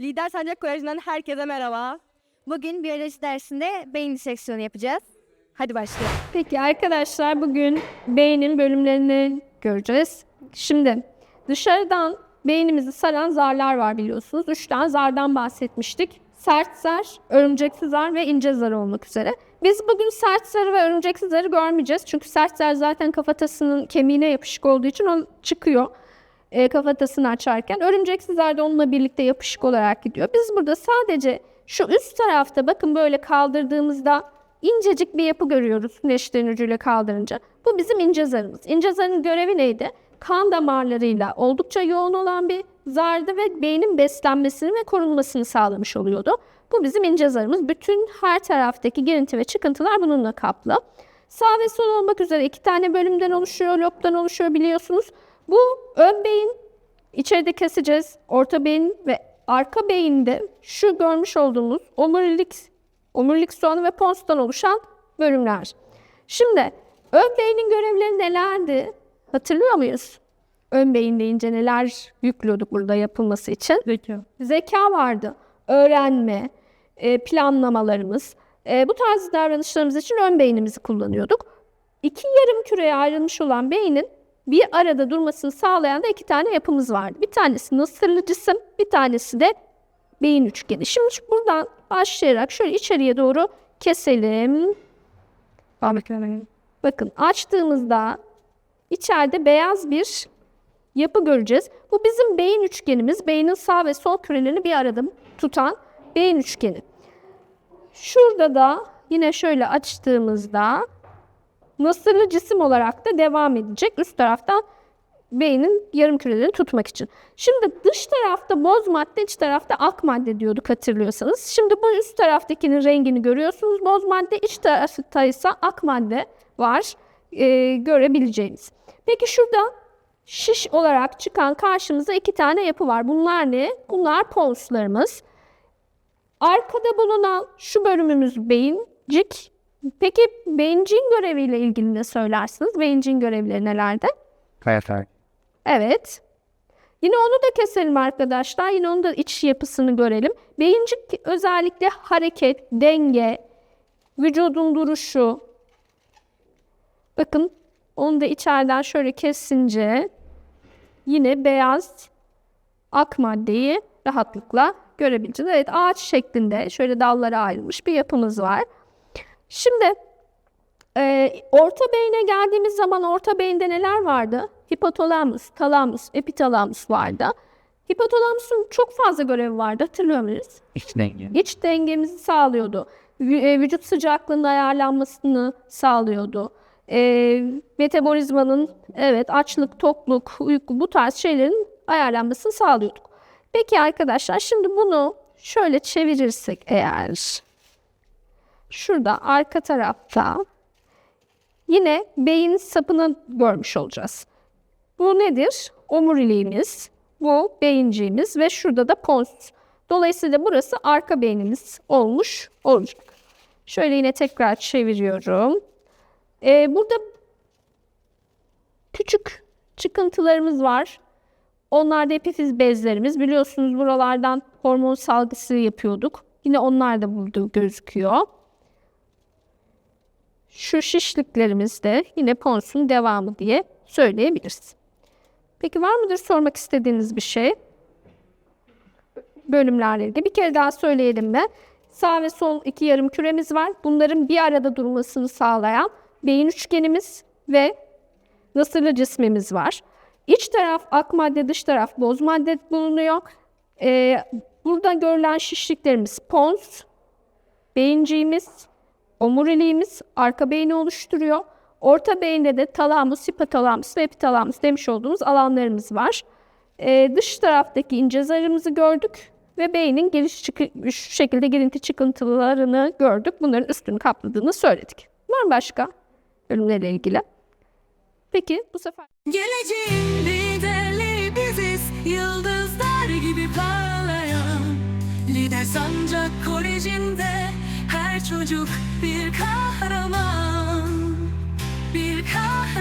Lider Sancak Koleji'nden herkese merhaba. Bugün biyoloji dersinde beyin diseksiyonu yapacağız. Hadi başlayalım. Peki arkadaşlar bugün beynin bölümlerini göreceğiz. Şimdi dışarıdan beynimizi saran zarlar var biliyorsunuz. Üç tane zardan bahsetmiştik. Sert zar, örümceksiz zar ve ince zar olmak üzere. Biz bugün sert zarı ve örümceksiz zarı görmeyeceğiz. Çünkü sert zar zaten kafatasının kemiğine yapışık olduğu için o çıkıyor e, kafatasını açarken. Örümceksiz zar da onunla birlikte yapışık olarak gidiyor. Biz burada sadece şu üst tarafta bakın böyle kaldırdığımızda incecik bir yapı görüyoruz güneşlerin ucuyla kaldırınca. Bu bizim ince zarımız. İnce zarın görevi neydi? Kan damarlarıyla oldukça yoğun olan bir zardı ve beynin beslenmesini ve korunmasını sağlamış oluyordu. Bu bizim ince zarımız. Bütün her taraftaki girinti ve çıkıntılar bununla kaplı. Sağ ve sol olmak üzere iki tane bölümden oluşuyor, lobdan oluşuyor biliyorsunuz. Bu ön beyin içeride keseceğiz. Orta beyin ve arka beyinde şu görmüş olduğumuz omurilik, omurilik soğanı ve ponstan oluşan bölümler. Şimdi ön beynin görevleri nelerdi? Hatırlıyor muyuz? Ön beyin deyince neler yüklüyorduk burada yapılması için? Zeka. Zeka vardı. Öğrenme, e, planlamalarımız. E, bu tarz davranışlarımız için ön beynimizi kullanıyorduk. İki yarım küreye ayrılmış olan beynin bir arada durmasını sağlayan da iki tane yapımız vardı. Bir tanesi nasırlı cisim, bir tanesi de beyin üçgeni. Şimdi buradan başlayarak şöyle içeriye doğru keselim. Bakın açtığımızda içeride beyaz bir yapı göreceğiz. Bu bizim beyin üçgenimiz. Beynin sağ ve sol kürelerini bir arada tutan beyin üçgeni. Şurada da yine şöyle açtığımızda nasırlı cisim olarak da devam edecek. Üst tarafta beynin yarım kürelerini tutmak için. Şimdi dış tarafta boz madde, iç tarafta ak madde diyorduk hatırlıyorsanız. Şimdi bu üst taraftakinin rengini görüyorsunuz. Boz madde, iç tarafta ise ak madde var e, görebileceğiniz. Peki şurada şiş olarak çıkan karşımıza iki tane yapı var. Bunlar ne? Bunlar ponslarımız. Arkada bulunan şu bölümümüz beyincik. Peki beyinciğin göreviyle ilgili ne söylersiniz? Beyinciğin görevleri nelerde? Kayatak. Evet. Yine onu da keselim arkadaşlar. Yine onun da iç yapısını görelim. Beyincik özellikle hareket, denge, vücudun duruşu. Bakın onu da içeriden şöyle kesince yine beyaz ak maddeyi rahatlıkla görebileceğiz. Evet ağaç şeklinde şöyle dallara ayrılmış bir yapımız var. Şimdi e, orta beyne geldiğimiz zaman orta beyinde neler vardı? Hipotalamus, talamus, epitalamus vardı. Hipotalamusun çok fazla görevi vardı hatırlıyor muyuz? İç denge. İç dengemizi sağlıyordu. E, Vücut sıcaklığının ayarlanmasını sağlıyordu. E, metabolizmanın evet açlık, tokluk, uyku bu tarz şeylerin ayarlanmasını sağlıyorduk. Peki arkadaşlar şimdi bunu şöyle çevirirsek eğer şurada arka tarafta yine beyin sapını görmüş olacağız. Bu nedir? Omuriliğimiz, bu beyinciğimiz ve şurada da pons. Dolayısıyla burası arka beynimiz olmuş olacak. Şöyle yine tekrar çeviriyorum. Ee, burada küçük çıkıntılarımız var. Onlar da epifiz bezlerimiz. Biliyorsunuz buralardan hormon salgısı yapıyorduk. Yine onlar da burada gözüküyor. Şu şişliklerimiz de yine ponsun devamı diye söyleyebiliriz. Peki var mıdır sormak istediğiniz bir şey? Bölümlerle ilgili. Bir kere daha söyleyelim mi? Sağ ve sol iki yarım küremiz var. Bunların bir arada durmasını sağlayan beyin üçgenimiz ve nasırlı cismimiz var. İç taraf ak madde, dış taraf boz madde bulunuyor. Ee, burada görülen şişliklerimiz pons, beyinciğimiz, omuriliğimiz arka beyni oluşturuyor. Orta beyinde de talamus, hipotalamus ve epitalamus demiş olduğumuz alanlarımız var. Ee, dış taraftaki ince zarımızı gördük ve beynin giriş çıkı, şu şekilde girinti çıkıntılarını gördük. Bunların üstünü kapladığını söyledik. Var mı başka bölümlerle ilgili? Peki bu sefer Geleceğin liderleri biziz Yıldızlar gibi parlayan Lider Sancak Koleji'nde çocuk bir kahraman Bir kahraman.